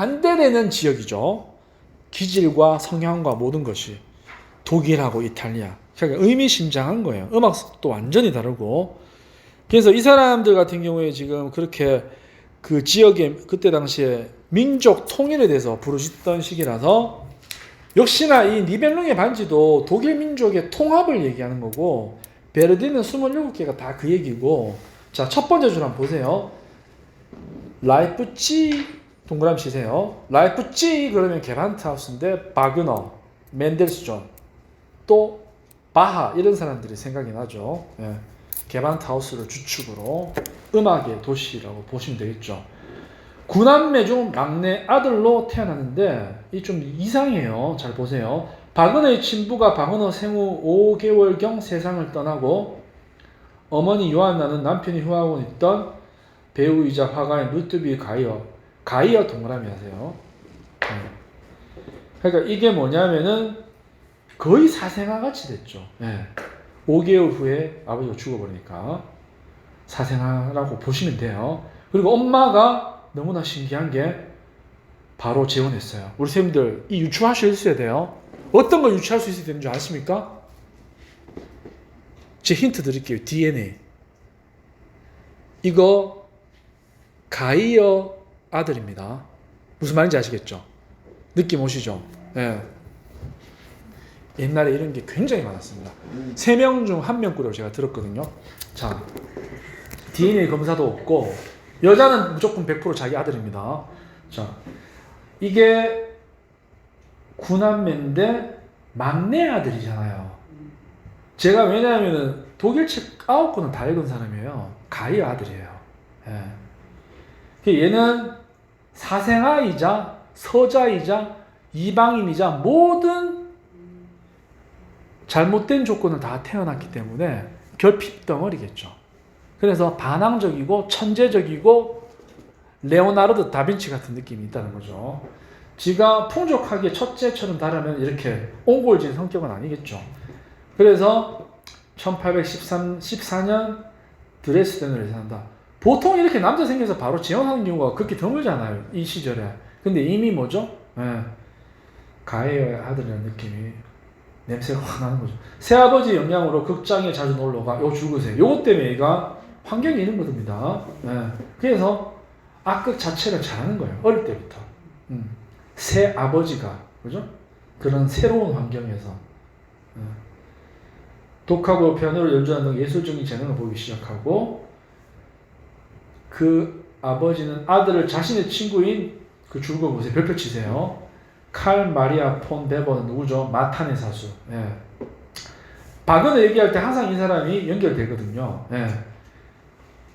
반대되는 지역이죠. 기질과 성향과 모든 것이 독일하고 이탈리아. 그러니까 의미심장한 거예요. 음악도 완전히 다르고. 그래서 이 사람들 같은 경우에 지금 그렇게 그 지역의 그때 당시에 민족 통일에 대해서 부르짖던 시기라서 역시나 이 니벨룽의 반지도 독일 민족의 통합을 얘기하는 거고 베르디는 27개가 다 그 얘기고 자 첫 번째 줄 한번 보세요. 라이프치 동그라미 치세요. 라이프치 그러면 게반트하우스인데 바그너, 멘델스존, 또 바하 이런 사람들이 생각이 나죠. 예. 게반트하우스를 주축으로 음악의 도시라고 보시면 되겠죠. 구남매 중 막내 아들로 태어났는데 이 좀 이상해요. 잘 보세요. 바그너의 친부가 바그너 생후 5개월경 세상을 떠나고 어머니 요한나는 남편이 휴학원 있던 배우이자 화가인 루트비 가이어 가이어 동그라미 하세요. 네. 그러니까 이게 뭐냐면은 거의 사생아 같이 됐죠. 예. 5개월 후에 아버지가 죽어버리니까 사생아라고 보시면 돼요. 그리고 엄마가 너무나 신기한 게 바로 재혼했어요. 우리 선생님들 이 있어야 돼요. 어떤 걸 유추할 수 있어야 되는 줄 아십니까? 제 힌트 드릴게요. DNA. 이거 가이어 아들입니다. 무슨 말인지 아시겠죠? 느낌 오시죠? 예. 옛날에 이런 게 굉장히 많았습니다. 세 명 중 한 명꾸라고 제가 들었거든요. 자, DNA 검사도 없고 여자는 무조건 100% 자기 아들입니다. 자, 이게 구남매인데 막내 아들이잖아요. 제가 왜냐하면은 독일 책 아홉 권을 다 읽은 사람이에요. 가이 아들이에요. 예. 그 얘는 사생아이자 서자이자 이방인이자 모든 잘못된 조건을 다 태어났기 때문에 결핍 덩어리겠죠. 그래서 반항적이고 천재적이고 레오나르도 다빈치 같은 느낌이 있다는 거죠. 지가 풍족하게 첫째처럼 다르면 이렇게 옹골진 성격은 아니겠죠. 그래서 1813, 14년 드레스덴을 산다. 보통 이렇게 남자 생겨서 바로 지원하는 경우가 그렇게 드물잖아요. 이 시절에. 근데 이미 뭐죠? 예. 가해의 아들이라는 느낌이 냄새가 확 나는 거죠. 새아버지 영향으로 극장에 자주 놀러 가. 요 죽으세요. 요것 때문에 얘가 환경이 있는 겁니다. 예. 그래서 악극 자체를 잘하는 거예요. 어릴 때부터. 음. 새 아버지가 그죠? 그런 새로운 환경에서 예. 독하고 피아노를 연주하는 등 예술적인 재능을 보이기 시작하고 그 아버지는 아들을 자신의 친구인 그 줄거 보세요. 별표 치세요. 칼 마리아 폰 베버는 누구죠? 마탄의 사수. 예. 바그너 얘기할 때 항상 이 사람이 연결되거든요. 예.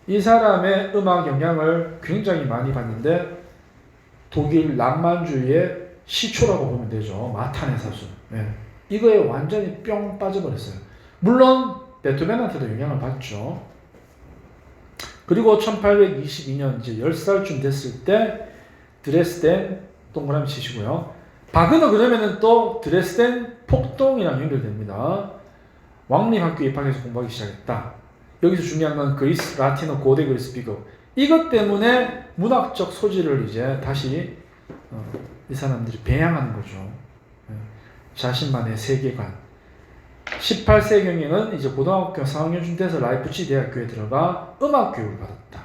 이 사람의 음악 영향을 굉장히 많이 받는데 독일 낭만주의의 시초라고 보면 되죠. 마탄의 사수. 예. 이거에 완전히 뿅 빠져버렸어요. 물론 베토벤한테도 영향을 받죠. 그리고 1822년 이제 10살쯤 됐을 때 드레스덴 동그라미 치시고요. 바그너 그러면은 또 드레스덴 폭동이랑 연결됩니다. 왕립학교 입학해서 공부하기 시작했다. 여기서 중요한 건 그리스 라틴어 고대 그리스 비교. 이것 때문에 문학적 소질을 이제 다시 어, 이 사람들이 배양하는 거죠. 예. 자신만의 세계관. 18세경에는 이제 고등학교 4학년쯤 돼서 라이프치 대학교에 들어가 음악 교육을 받았다.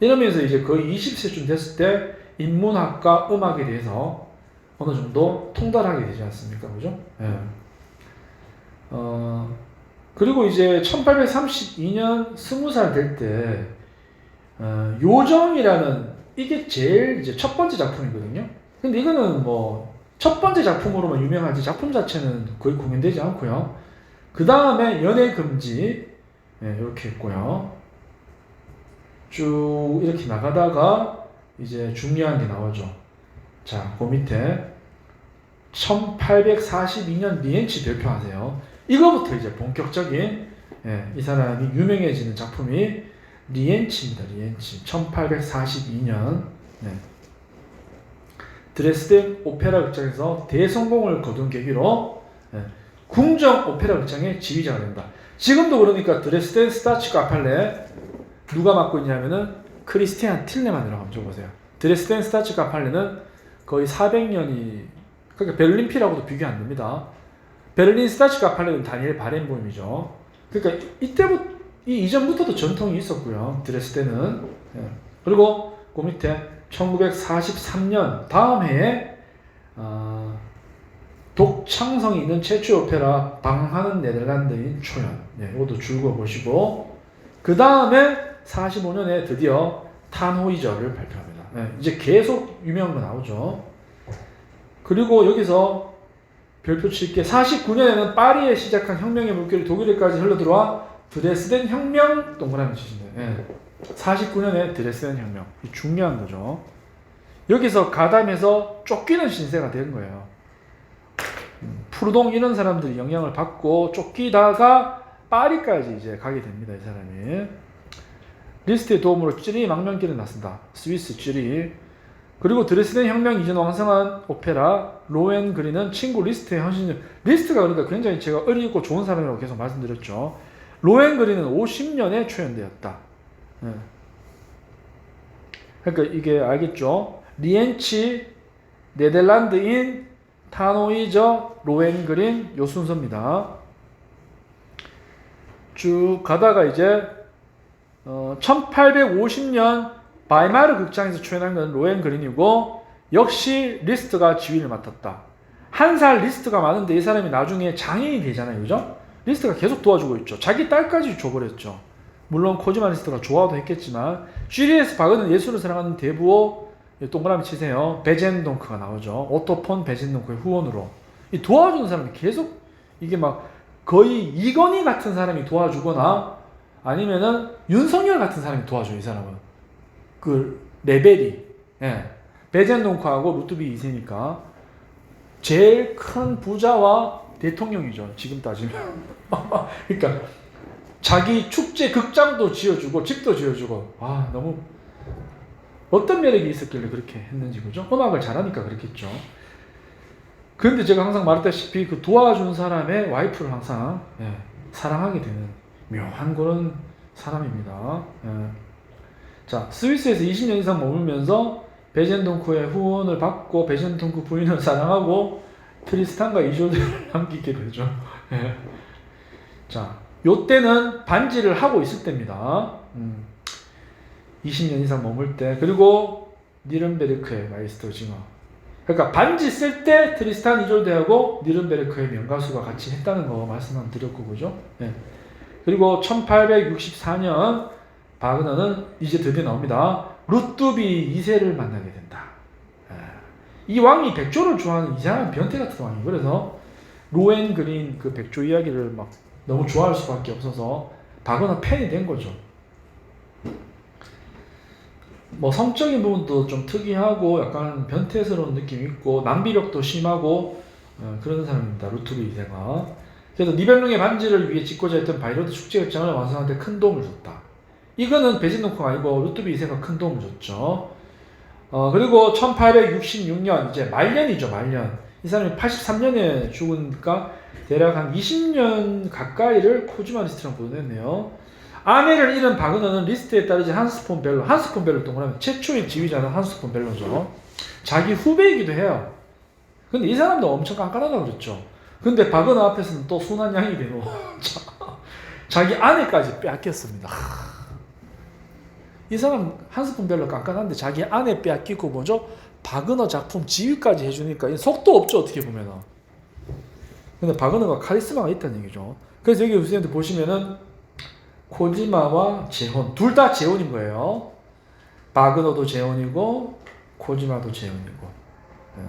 이러면서 이제 거의 20세쯤 됐을 때 인문학과 음악에 대해서 어느 정도 통달하게 되지 않습니까? 그죠? 예. 어, 그리고 이제 1832년 20살 될 때, 어, 요정이라는 이게 제일 이제 첫 번째 작품이거든요. 근데 이거는 뭐, 첫 번째 작품으로만 유명하지 작품 자체는 거의 공연되지 않고요. 그 다음에 연애 금지, 예, 이렇게 했고요. 쭉 이렇게 나가다가 이제 중요한 게 나오죠. 자, 그 밑에 1842년 리엔치 발표하세요. 이거부터 이제 본격적인 예, 이 사람이 유명해지는 작품이 리엔치입니다. 리엔치 1842년 네. 드레스덴 오페라 극장에서 대성공을 거둔 계기로 예, 궁정 오페라 극장의 지휘자가 된다. 지금도 그러니까 드레스덴 스타치카 팔레 누가 맡고 있냐면은 크리스티안 틸레만이라고 한번 적어보세요. 드레스덴 스타치카 팔레는 거의 400년이 그러니까 베를린 피라고도 비교 안 됩니다. 베를린 스타치가 팔레는 다니엘 바렌보임이죠. 그러니까 이때부터 이 이전부터도 전통이 있었고요. 드레스덴은 예. 그리고 그 밑에 1943년 다음 해에 어, 독창성이 있는 최초 오페라 방하는 네덜란드인 초연. 예, 이것도 줄거 보시고 그 다음에 45년에 드디어 탄호이저를 발표합니다. 예, 이제 계속 유명한 거 나오죠. 그리고 여기서 별표 칠게 49년에는 파리에 시작한 혁명의 물결이 독일에까지 흘러들어와 드레스덴 혁명 동그라미 치신다. 예. 49년에 드레스덴 혁명. 이 중요한 거죠. 여기서 가담해서 쫓기는 신세가 된 거예요. 음, 푸르동 이런 사람들이 영향을 받고 쫓기다가 파리까지 이제 가게 됩니다. 이 사람이. 리스트의 도움으로 찌리 망명길을 났습니다. 스위스 찌리. 그리고 드레스덴 혁명 이전 왕성한 오페라 로엔 그린은 친구 리스트의 헌신 리스트가 그러니까 굉장히 제가 어리고 좋은 사람이라고 계속 말씀드렸죠. 로엔 그린은 50년에 초연되었다. 예. 그러니까 이게 알겠죠? 리엔치 네덜란드인 타노이저 로엔 그린 요 순서입니다. 쭉 가다가 이제 어, 1850년 바이마르 극장에서 출연한 건 로엔 그린이고 역시 리스트가 지휘를 맡았다. 한 살 리스트가 많은데 이 사람이 나중에 장애인이 되잖아요. 그죠? 리스트가 계속 도와주고 있죠. 자기 딸까지 줘버렸죠. 물론 코지마 리스트가 좋아도 했겠지만 GDS 바그는 예술을 사랑하는 대부호 동그라미 치세요. 베젠동크가 나오죠. 오토폰 베젠동크의 후원으로 이 도와주는 사람이 계속 이게 막 거의 이건희 같은 사람이 도와주거나 아니면은 윤석열 같은 사람이 도와줘요. 이 사람은 그 레벨이 예. 베젠동크하고 루트비 2세니까 제일 큰 부자와 대통령이죠. 지금 따지면. 그러니까 자기 축제 극장도 지어주고 집도 지어주고 아 너무 어떤 매력이 있었길래 그렇게 했는지 그죠? 음악을 잘하니까 그렇겠죠. 그런데 제가 항상 말했다시피 그 도와준 사람의 와이프를 항상 예, 사랑하게 되는 묘한 그런 사람입니다. 예. 자 스위스에서 20년 이상 머물면서 베젠동크의 후원을 받고 베젠동크 부인을 사랑하고 트리스탄과 이졸드를 남기게 되죠. 예. 자, 요때는 반지를 하고 있을 때입니다. 음. 20년 이상 머물 때. 그리고 니른베르크의 마이스터 징어. 그러니까 반지 쓸 때 트리스탄 이졸드하고 니른베르크의 명가수가 같이 했다는 거 말씀 드렸고, 그죠? 예. 그리고 1864년 바그너는 이제 드디어 나옵니다. 루뚜비 2세를 만나게 된다. 예. 이 왕이 백조를 좋아하는 이상한 변태 같은 왕이 그래서 로엔 그린 그 백조 이야기를 막 너무 좋아할 수밖에 없어서 바그너 팬이 된 거죠. 뭐 성적인 부분도 좀 특이하고 약간 변태스러운 느낌이 있고 낭비력도 심하고 어, 그런 사람입니다. 루투비 2세가. 그래서 니벨룽의 반지를 위해 짓고자 했던 바이로드 축제 협정을 완성하는 데 큰 도움을 줬다. 이거는 베진노크가 아니고 루투비 2세가 큰 도움을 줬죠. 어, 그리고 1866년 이제 말년이죠, 말년. 이 사람이 83년에 죽으니까 대략 한 20년 가까이를 코즈마 리스트랑 보냈네요. 아내를 잃은 바그너는 리스트에 따르지 한스 폰 벨로, 한스 폰 벨로 동그라미 최초의 지휘자는 한스 폰 벨로죠. 자기 후배이기도 해요. 근데 이 사람도 엄청 깐깐하다고 그랬죠. 근데 바그너 앞에서는 또 순한 양이 되고 자기 아내까지 빼앗겼습니다. 이 사람 한스푼 별로 깐깐한데 자기 아내 빼앗기고 뭐죠? 바그너 작품 지휘까지 해주니까 이 속도 없죠 어떻게 보면은. 근데 바그너가 카리스마가 있다는 얘기죠. 그래서 여기 선생님들 보시면은 코지마와 재혼 둘 다 재혼인 거예요. 바그너도 재혼이고 코지마도 재혼이고. 예.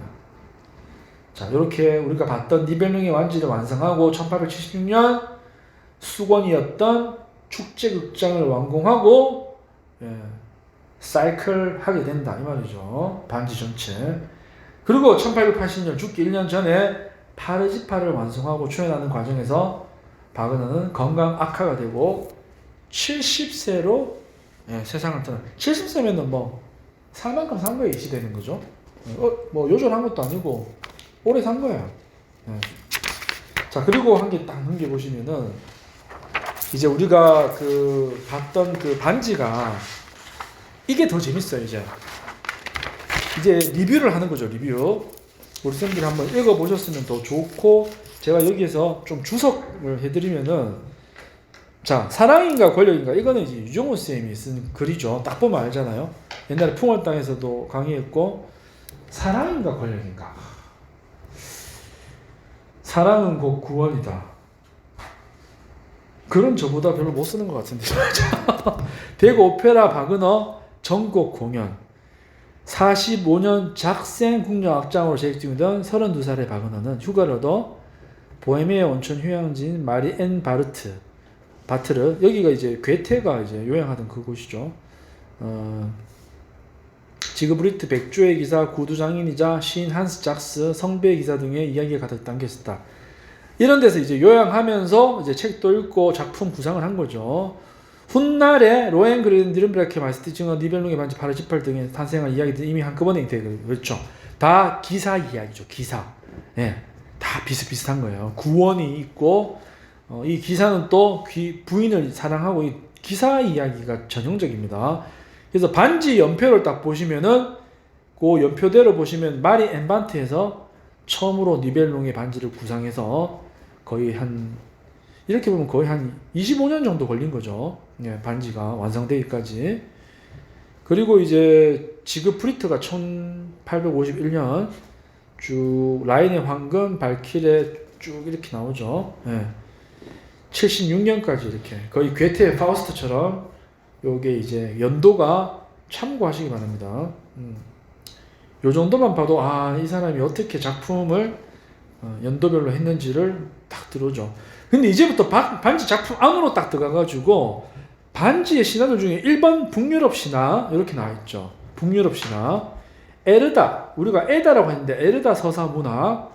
자 이렇게 우리가 봤던 니벨룽의 완지를 완성하고 1876년 수건이었던 축제극장을 완공하고 예, 사이클 하게 된다 이 말이죠. 반지 전체. 그리고 1880년 죽기 1년 전에 파르지파를 완성하고 초연하는 과정에서 바그너는 건강 악화가 되고 70세로 예, 세상을 떠나. 70세면은 뭐 살만큼 산 거에 이시되는 거죠. 어, 뭐 요절한 것도 아니고 오래 산 거예요. 예. 자 그리고 한 개 딱 넘겨 보시면은 이제 우리가 그 봤던 그 반지가 이게 더 재밌어요 이제 이제 리뷰를 하는 거죠 리뷰 우리 쌤들이 한번 읽어보셨으면 더 좋고 제가 여기에서 좀 주석을 해드리면은 자 사랑인가 권력인가? 이거는 이제 유정호 쌤이 쓴 글이죠. 딱 보면 알잖아요. 옛날에 풍월당에서도 강의했고 사랑인가 권력인가? 사랑은 곧 구원이다. 그런 저보다 별로 못 쓰는 것 같은데. 대구 오페라 바그너 전곡 공연. 45년 작생 국녀악장으로 재직 중이던 32살의 바그너는 휴가를 얻어 보헤미아 온천 휴양지인 마리 엔 바르트 바트르 여기가 이제 괴테가 이제 요양하던 그곳이죠. 어, 지그브리트 백조의 기사, 구두 장인이자 시인 한스 작스, 성배의 기사 등의 이야기가 가득 담겨 있었다. 이런 데서 이제 요양하면서 이제 책도 읽고 작품 구상을 한 거죠. 훗날에 로엔 그린 니른브라케 마스티징어 니벨룽의 반지 파르지팔 등의 탄생한 이야기들 이미 한꺼번에 되고 그렇죠. 다 기사 이야기죠. 기사. 예. 다 비슷비슷한 거예요. 구원이 있고 어, 이 기사는 또 귀, 부인을 사랑하고 이 기사 이야기가 전형적입니다. 그래서 반지 연표를 딱 보시면은 그 연표대로 보시면 마리 엠반트에서 처음으로 니벨룽의 반지를 구상해서 거의 한 이렇게 보면 거의 한 25년 정도 걸린 거죠. 예, 반지가 완성되기까지. 그리고 이제 지그 프리트가 1851년 쭉 라인의 황금, 발키레 쭉 이렇게 나오죠. 예. 76년까지 이렇게 거의 괴테의 파우스트처럼 요게 이제 연도가 참고하시기 바랍니다. 음. 요 정도만 봐도 아 이 사람이 어떻게 작품을 어, 연도별로 했는지를 딱 들어오죠. 근데 이제부터 반, 반지 작품 안으로 딱 들어가가지고 반지의 신화들 중에 1번 북유럽 신화 이렇게 나와 있죠. 북유럽 신화 에르다 우리가 에다라고 했는데 에르다 서사 문화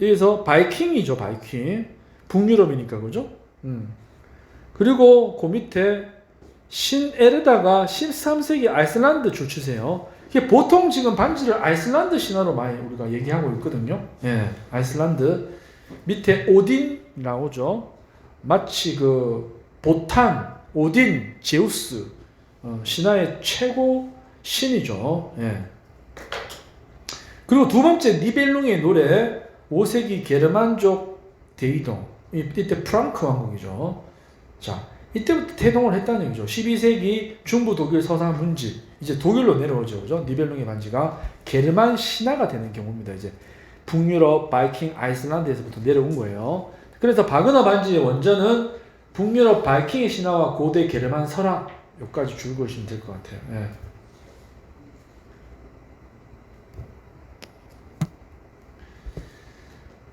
여기서 바이킹이죠 바이킹 북유럽이니까 그죠? 음. 그리고 그 밑에 신에르다가 13세기 아이슬란드 주치세요. 이게 보통 지금 반지를 아이슬란드 신화로 많이 우리가 얘기하고 있거든요. 예, 아이슬란드 밑에 오딘 나오죠. 마치 그 보탄, 오딘, 제우스 어, 신화의 최고 신이죠. 예. 그리고 두 번째 니벨룽의 노래 5세기 게르만족 대이동 이- 이때 프랑크 왕국이죠. 자 이때부터 태동을 했다는 얘기죠. 12세기 중부 독일 서사 문집 이제 독일로 내려오죠. 그죠? 니벨룽의 반지가 게르만 신화가 되는 경우입니다. 이제 북유럽, 바이킹, 아이슬란드에서부터 내려온 거예요. 그래서 바그너 반지의 원전은 북유럽 바이킹의 신화와 고대 게르만 설화 여기까지 줄 것이면 될 것 같아요. 예.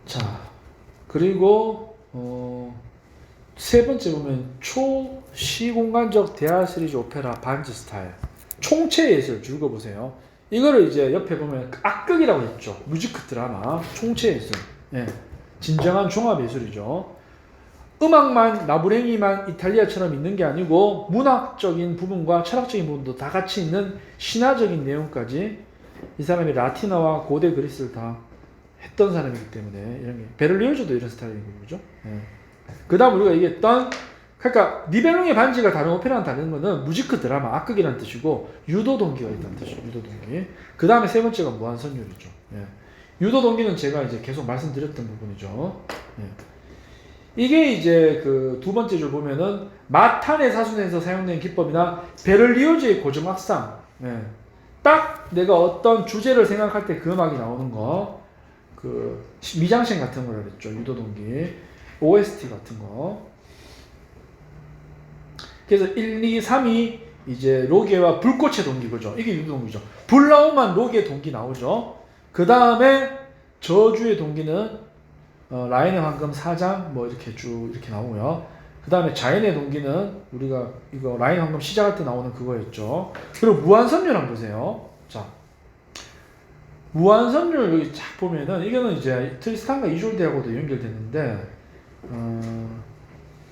자 그리고 어, 세 번째 보면 초시공간적 대화 시리즈 오페라 반지 스타일 총체 예술 줄거 보세요. 이거를 이제 옆에 보면 악극이라고 했죠. 뮤지컬 드라마 총체 예술. 예. 진정한 종합 예술이죠. 음악만 나부랭이만 이탈리아처럼 있는 게 아니고 문학적인 부분과 철학적인 부분도 다 같이 있는 신화적인 내용까지 이 사람이 라틴어와 고대 그리스를 다 했던 사람이기 때문에 이런 게 베를리오즈도 이런 스타일인 거죠. 예. 그다음 우리가 얘기했던 그러니까 니베룽의 반지가 다른 오페라랑 다른 거는 무지크 드라마 악극이라는 뜻이고 유도 동기가 있다는 뜻이죠. 유도 동기. 그 다음에 세 번째가 무한선율이죠. 예. 유도 동기는 제가 이제 계속 말씀드렸던 부분이죠. 예. 이게 이제 그 두 번째 줄 보면은 마탄의 사순에서 사용된 기법이나 베를리오즈의 고정 악상. 예. 딱 내가 어떤 주제를 생각할 때 그 음악이 나오는 거. 그 미장센 같은 거라 그랬죠. 유도 동기. OST 같은 거. 그래서 1, 2, 3이 이제 로게와 불꽃의 동기 그죠? 이게 유동기죠. 불 나오면 로게 동기 나오죠. 그 다음에 저주의 동기는 어, 라인의 황금 4장 뭐 이렇게 쭉 이렇게 나오고요. 그 다음에 자연의 동기는 우리가 이거 라인 황금 시작할 때 나오는 그거였죠. 그리고 한번 보세요. 자, 무한선율 여기 쫙 보면은 이거는 이제 트리스탄과 이졸데하고도 연결되는데 어,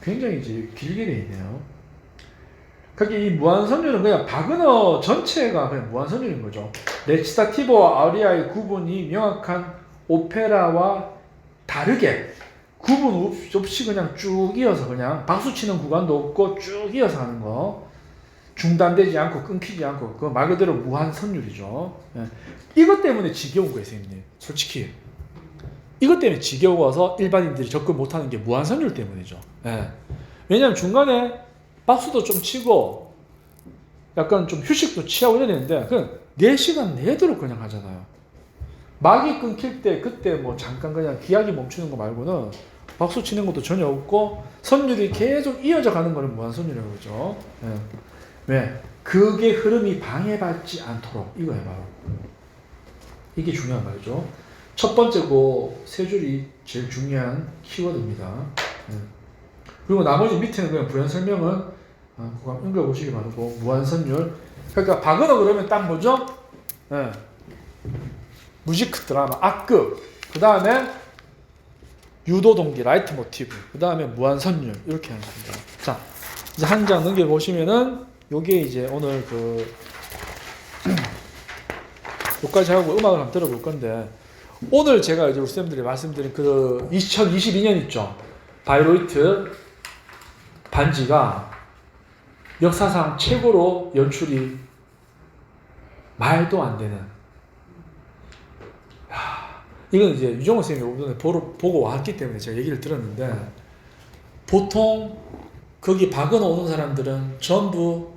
굉장히 이제 길게 돼 있네요. 그게 이 무한선율은 그냥 바그너 전체가 그냥 무한선율인 거죠. 레치타티보와 아리아의 구분이 명확한 오페라와 다르게 구분 없- 없이 그냥 쭉 이어서 그냥 박수 치는 구간도 없고 쭉 이어서 하는 거. 중단되지 않고 끊기지 않고 그 말 그대로 무한 선율이죠. 예. 이것 때문에 지겨운 거예요, 선생님. 솔직히. 이것 때문에 지겨워서 일반인들이 접근 못하는 게 무한 선율 때문이죠. 예. 왜냐하면 중간에 박수도 좀 치고 약간 좀 휴식도 취하고 이래야 되는데 그냥 4시간 내도록 그냥 하잖아요. 막이 끊길 때 그때 뭐 잠깐 그냥 기약이 멈추는 거 말고는 박수 치는 것도 전혀 없고 선율이 계속 이어져 가는 거는 무한 선율이라고 그러죠. 예. 왜? 그게 흐름이 방해받지 않도록 이거예요 바로. 이게 중요한 말이죠. 첫 번째고 세 줄이 제일 중요한 키워드입니다. 예. 그리고 나머지 밑에는 그냥 부연 설명은 아, 그거 한번 읽어보시기 바라고 무한선율. 그러니까 박은호 그러면 딱 뭐죠? 예. 무지크 드라마 악극. 그 다음에 유도 동기 라이트 모티브. 그 다음에 무한선율 이렇게 하는 겁니다. 자 이제 한 장 넘겨 보시면은 요게 이제 오늘 그 여기까지 하고 음악을 한번 들어볼 건데 오늘 제가 이제 우리 쌤들이 말씀드린 그 2022년 있죠? 바이로이트 반지가 역사상 최고로 연출이 말도 안 되는. 야, 이건 이제 유정호 선생님이 오전에 보고 왔기 때문에 제가 얘기를 들었는데 보통 거기 박은호 오는 사람들은 전부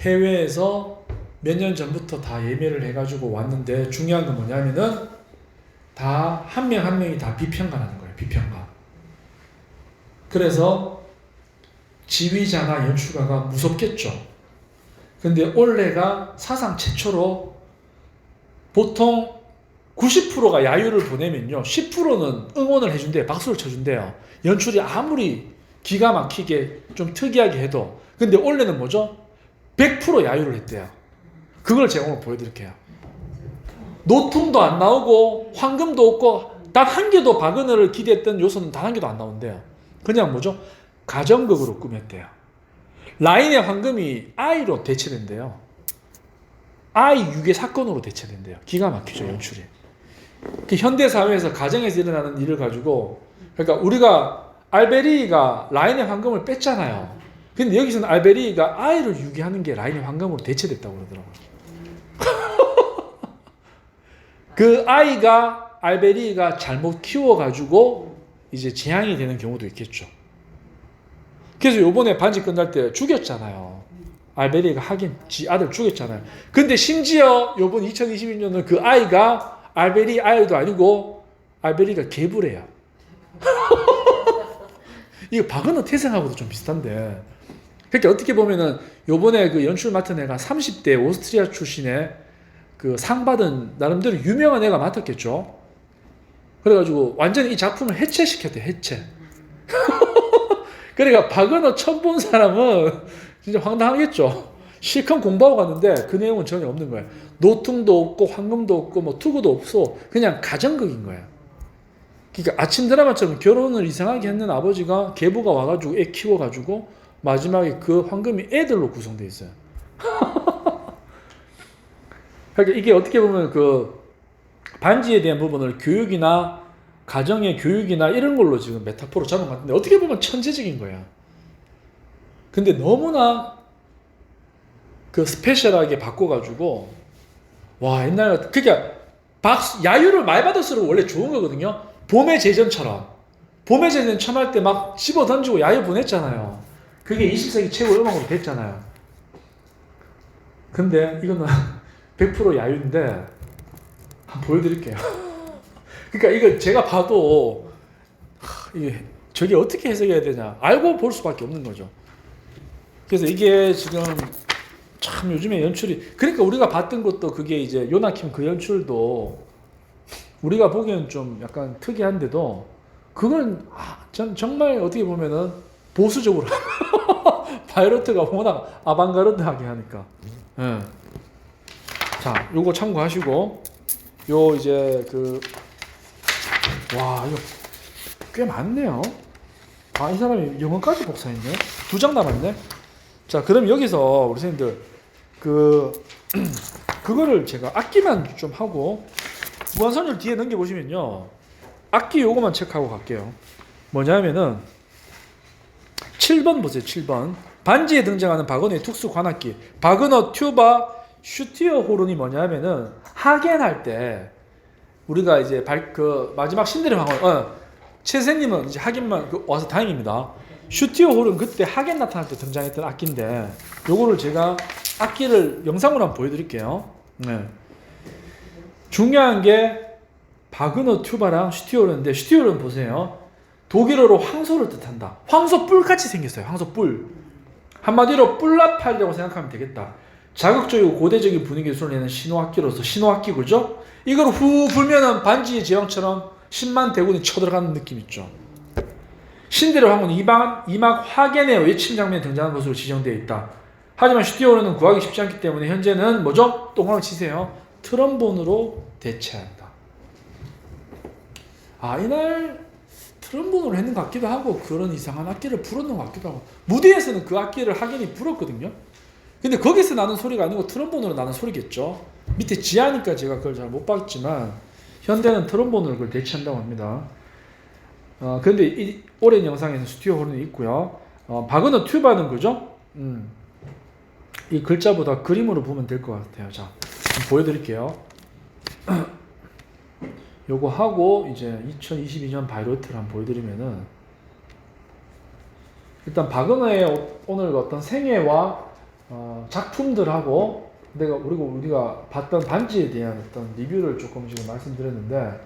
해외에서 몇 년 전부터 다 예매를 해가지고 왔는데 중요한 건 뭐냐면은 다 한명한 명이 다 비평가라는 거예요. 비평가. 그래서 지휘자나 연출가가 무섭겠죠. 근데 올해가 사상 최초로 보통 90%가 야유를 보내면요. 10%는 응원을 해준대요. 박수를 쳐준대요. 연출이 아무리 기가 막히게 좀 특이하게 해도. 근데 올해는 뭐죠? 100% 야유를 했대요. 그걸 제가 오늘 보여드릴게요. 노통도 안 나오고 황금도 없고 단 한 개도 박은혜를 기대했던 요소는 단 한 개도 안 나온대요. 그냥 뭐죠? 가정극으로 꾸몄대요. 라인의 황금이 아이로 대체된대요. 아이 유괴 사건으로 대체된대요. 기가 막히죠 연출이. 그 현대 사회에서 가정에서 일어나는 일을 가지고 그러니까 우리가 알베리가 라인의 황금을 뺐잖아요. 근데 여기서는 알베리가 아이를 유기하는 게 라인의 황금으로 대체됐다고 그러더라고요. 그 아이가 알베리가 잘못 키워가지고 이제 재앙이 되는 경우도 있겠죠. 그래서 요번에 반지 끝날 때 죽였잖아요. 알베리가 하긴 지 아들 죽였잖아요. 근데 심지어 요번 2021년은 그 아이가 알베리 아이도 아니고 알베리가 개부래요. 이거 박은호 태생하고도 좀 비슷한데. 그러니까 어떻게 보면은 요번에 그 연출 맡은 애가 30대 오스트리아 출신의 그 상 받은 나름대로 유명한 애가 맡았겠죠. 그래가지고 완전히 이 작품을 해체시켰대 해체. 그러니까 박은호 처음 본 사람은 진짜 황당하겠죠. 실컷 공부하고 갔는데 그 내용은 전혀 없는 거예요. 노통도 없고 황금도 없고 뭐 투구도 없어. 그냥 가정극인 거예요. 그러니까 아침 드라마처럼 결혼을 이상하게 했는 아버지가 계부가 와가지고 애 키워가지고 마지막에 그 황금이 애들로 구성돼 있어요. 그러니까 이게 어떻게 보면 그 반지에 대한 부분을 교육이나 가정의 교육이나 이런 걸로 지금 메타포로 잡은 것 같은데 어떻게 보면 천재적인 거야. 근데 너무나 그 스페셜하게 바꿔가지고 와 옛날 그러니까 박수 야유를 많이 받을수록 원래 좋은 거거든요. 봄의 제전처럼 봄의 제전 처음 할때 막 집어 던지고 야유 보냈잖아요. 그게 20세기 최고 음악으로 됐잖아요. 근데 이거는 100% 야유인데 한번 보여드릴게요. 그러니까 이거 제가 봐도 하, 이게 저게 어떻게 해석해야 되냐 알고 볼 수밖에 없는 거죠. 그래서 이게 지금 참 요즘에 연출이 그러니까 우리가 봤던 것도 그게 이제 요나킴 그 연출도 우리가 보기엔 좀 약간 특이한데도 그건 아, 전 정말 어떻게 보면은 보수적으로 바이러트가 워낙 아방가르드하게 하니까. 예. 자, 요거 참고하시고 요 이제 그 와, 이거 꽤 많네요. 아, 이 사람이 영어까지 복사했네. 두 장 남았네. 자, 그럼 여기서 우리 선생님들 그 그거를 제가 악기만 좀 하고 무한선율 뒤에 넘겨 보시면요. 악기 요거만 체크하고 갈게요. 뭐냐면은 7번 보세요. 7번. 반지에 등장하는 바그너의 특수 관악기 바그너 튜바 슈티어 호른이 뭐냐면은 하겐할 때 우리가 이제 발, 그 마지막 신들의 황혼 어, 최세님은 이제 하겐만 그 와서 다행입니다 슈티어 호른 그때 하겐 나타날 때 등장했던 악기인데 요거를 제가 악기를 영상으로 한번 보여드릴게요 네. 중요한 게 바그너 튜바랑 슈티오르인데 슈티오르는 보세요. 독일어로 황소를 뜻한다. 황소 뿔같이 생겼어요. 황소 뿔. 한마디로 뿔납하려고 생각하면 되겠다. 자극적이고 고대적인 분위기를 쏠리는 신호악기로서 신호악기 그죠? 이걸 후 불면은 반지의 제왕처럼 10만 대군이 쳐들어가는 느낌 있죠. 신들의 황혼 이막, 이막 화겐의 외침 장면에 등장하는 것으로 지정되어 있다. 하지만 슈티오르는 구하기 쉽지 않기 때문에 현재는 뭐죠? 동그라미 치세요. 트럼본으로 대체한다. 아 이날 트럼본으로 했는 것 같기도 하고 그런 이상한 악기를 불었는 것 같기도 하고 무대에서는 그 악기를 하겐이 불었거든요. 근데 거기서 나는 소리가 아니고 트럼본으로 나는 소리겠죠. 밑에 지하니까 제가 그걸 잘 못 봤지만 현대는 트럼본으로 그걸 대체한다고 합니다. 어 근데 이 오랜 영상에서 스튜어 호른이 있고요. 어 바그너 튜바는 그죠? 음. 이 글자보다 그림으로 보면 될 것 같아요. 자, 보여드릴게요. 요거 하고 이제 2022년 바이로트를 한번 보여드리면은 일단 오- 오늘 어떤 생애와 어, 작품들하고 내가 우리가 우리가 봤던 반지에 대한 어떤 리뷰를 조금 지금 말씀드렸는데